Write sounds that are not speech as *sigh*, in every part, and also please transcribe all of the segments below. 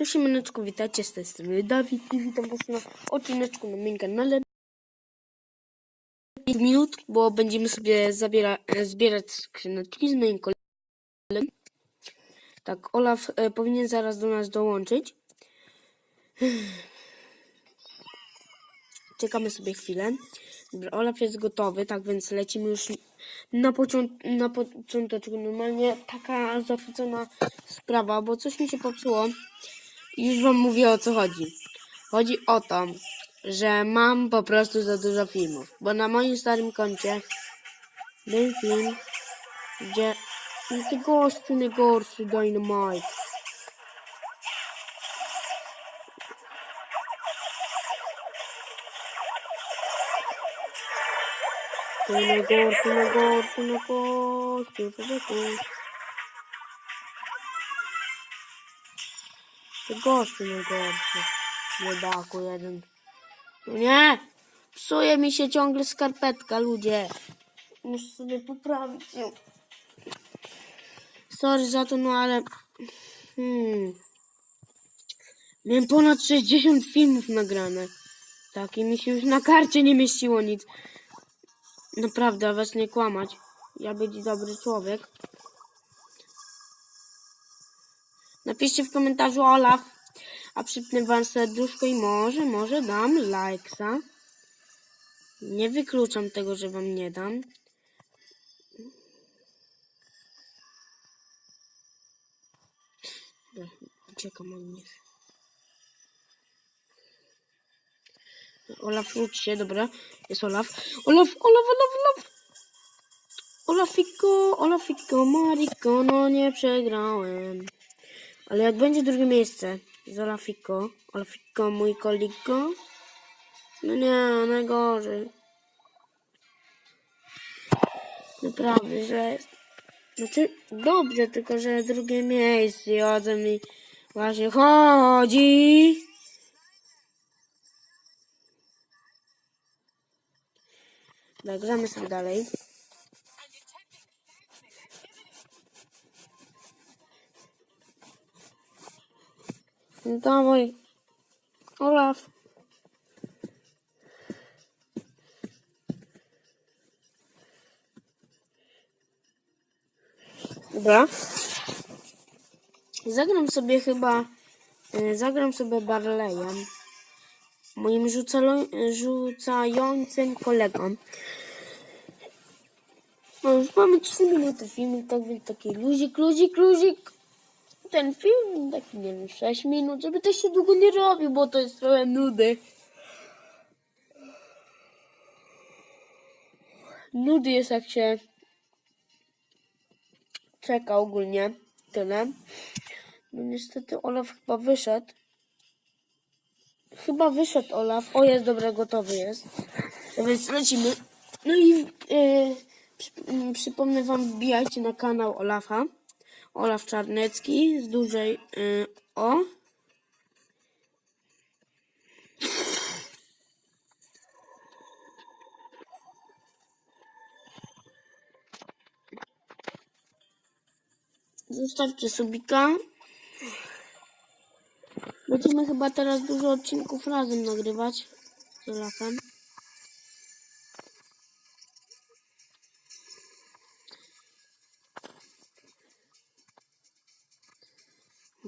Cześć siemaneczko, witajcie z tej strony Dawid i witam was na odcineczku na moim kanale. 5 minut, bo będziemy sobie zabiera, zbierać skrzyneczki z moim kolegą. Tak, Olaf e, powinien zaraz do nas dołączyć. *sighs* Czekamy sobie chwilę. Dobra, Olaf jest gotowy, tak więc lecimy już na, począt na począteczku. Normalnie taka zachwycona sprawa, bo coś mi się popsuło. Już wam mówię o co chodzi. Chodzi o to, że mam po prostu za dużo filmów. Bo na moim starym koncie był film, gdzie no ty gościu najgorszy Dynamite. Ty najgorszy, najgorszy, najgorszy, człowieku. Gościu najgorszy. Biedaku jeden. No nie! Psuje mi się ciągle skarpetka, ludzie. Muszę sobie poprawić ją. Sorry za to, no ale... Hmm. Miałem ponad 60 filmów nagrane. Tak, i mi się już na karcie nie mieściło nic. Naprawdę, was nie kłamać. Ja być dobry człowiek. Napiszcie w komentarzu Olaf, a przypnę wam serduszko i może, może dam lajksa. Nie wykluczam tego, że wam nie dam. Uciekam od nich. Olaf, ucz się, dobra. Jest Olaf. Olaf, Olaf, Olaf, Olaf. Olafiko, Olafiko, Mariko, no nie przegrałem. Ale jak będzie drugie miejsce z Olafiko, Olafiko, mój koliko, no nie, najgorzej. Naprawdę jest. Znaczy, dobrze, tylko że drugie miejsce i o co mi właśnie chodzi. Dobra, gramy sobie dalej. Dawaj. Olaf. Dobra. Zagram sobie chyba, e, zagram sobie Barleyem. Moim rzucającym kolegą. No już mamy 3 minuty filmu, tak więc taki luzik, luzik, luzik. Ten film taki, nie wiem, 6 minut, żeby to się długo nie robił, bo to jest trochę nudy. Nudy jest jak się czeka ogólnie. Tyle. No niestety Olaf chyba wyszedł. Chyba wyszedł Olaf. O, jest dobra, gotowy jest. No więc lecimy. No i yy, przy, przypomnę wam, wbijajcie na kanał Olafa. Olaf Czarnecki z dużej yy, O. Zostawcie subika. Będziemy chyba teraz dużo odcinków razem nagrywać z Olafem.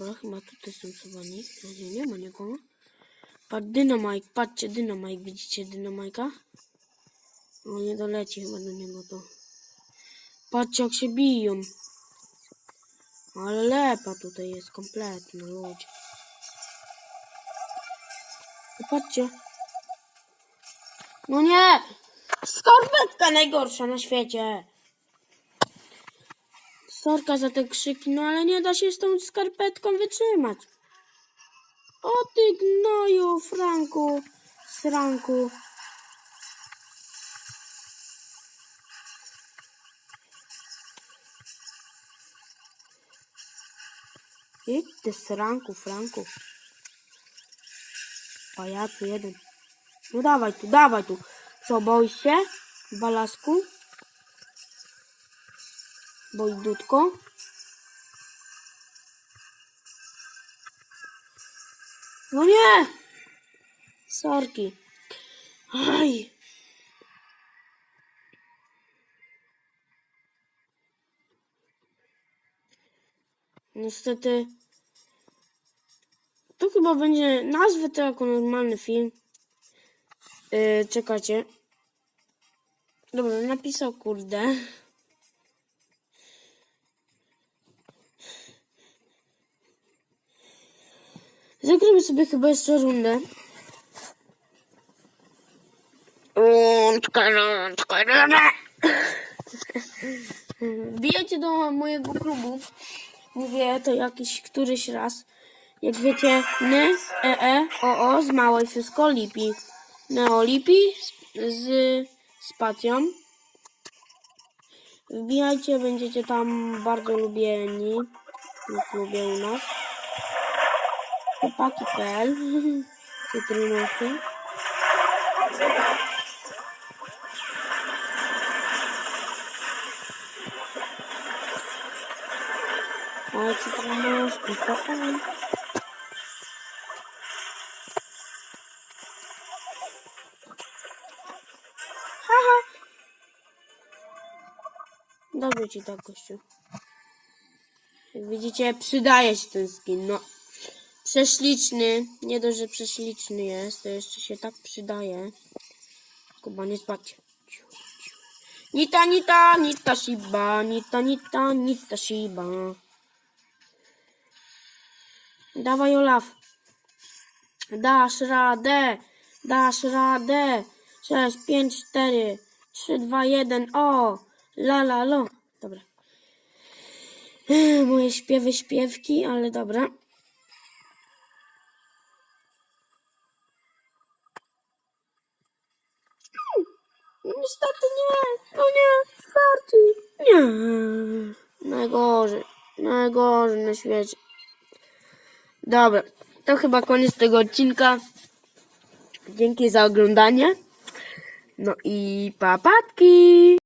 Bo chyba tutaj są schowani. Nie, nie ma nikogo. Patrz, dynamajk, patrzcie, dynamajk, widzicie dynamajka? O, nie doleci chyba do niego to. Patrzcie, jak się biją. Ale lepa tutaj jest kompletna, ludzie. Popatrzcie. No nie! Skarpetka najgorsza na świecie. Sorka za te krzyki, no ale nie da się z tą skarpetką wytrzymać. O ty gnoju, Franku, sranku. Idź ty sranku, Franku. Pajacu jeden. No dawaj tu, dawaj tu. Co, boisz się? Balasku? Boj dudko? No nie! Sorki. Aj. Niestety. To chyba będzie. Nazwę to jako normalny film. Yy, czekajcie. Dobra, napisał kurde. Zagramy sobie chyba jeszcze rundę. Rundka, rundka, rundka. Wbijajcie do mojego klubu. Mówię to jakiś któryś raz. Jak wiecie, ne, e, e, o, o, z małej wszystko, lipi. Neolipi z, z spacją. Wbijajcie, będziecie tam bardzo lubieni. Lubię u nas. Chłopaki.pl *laughs* Cytrynówki. Ale cytrynówki, PL. Haha. Dobrze ci tak, gościu. Widzicie, przydaje się ten skin. No, prześliczny. Nie dość, że prześliczny jest, to jeszcze się tak przydaje. Kuba, nie spać. Nita, nita, nita, shiba. Nita, nita, nita, shiba. Dawaj, Olaf. Dasz radę. Dasz radę. 6, 5, 4, 3, 2, 1. O! La, la, lo. Dobra. Moje śpiewy, śpiewki, ale dobra. Najgorzej. Na świecie. Dobra. To chyba koniec tego odcinka. Dzięki za oglądanie. No i papatki.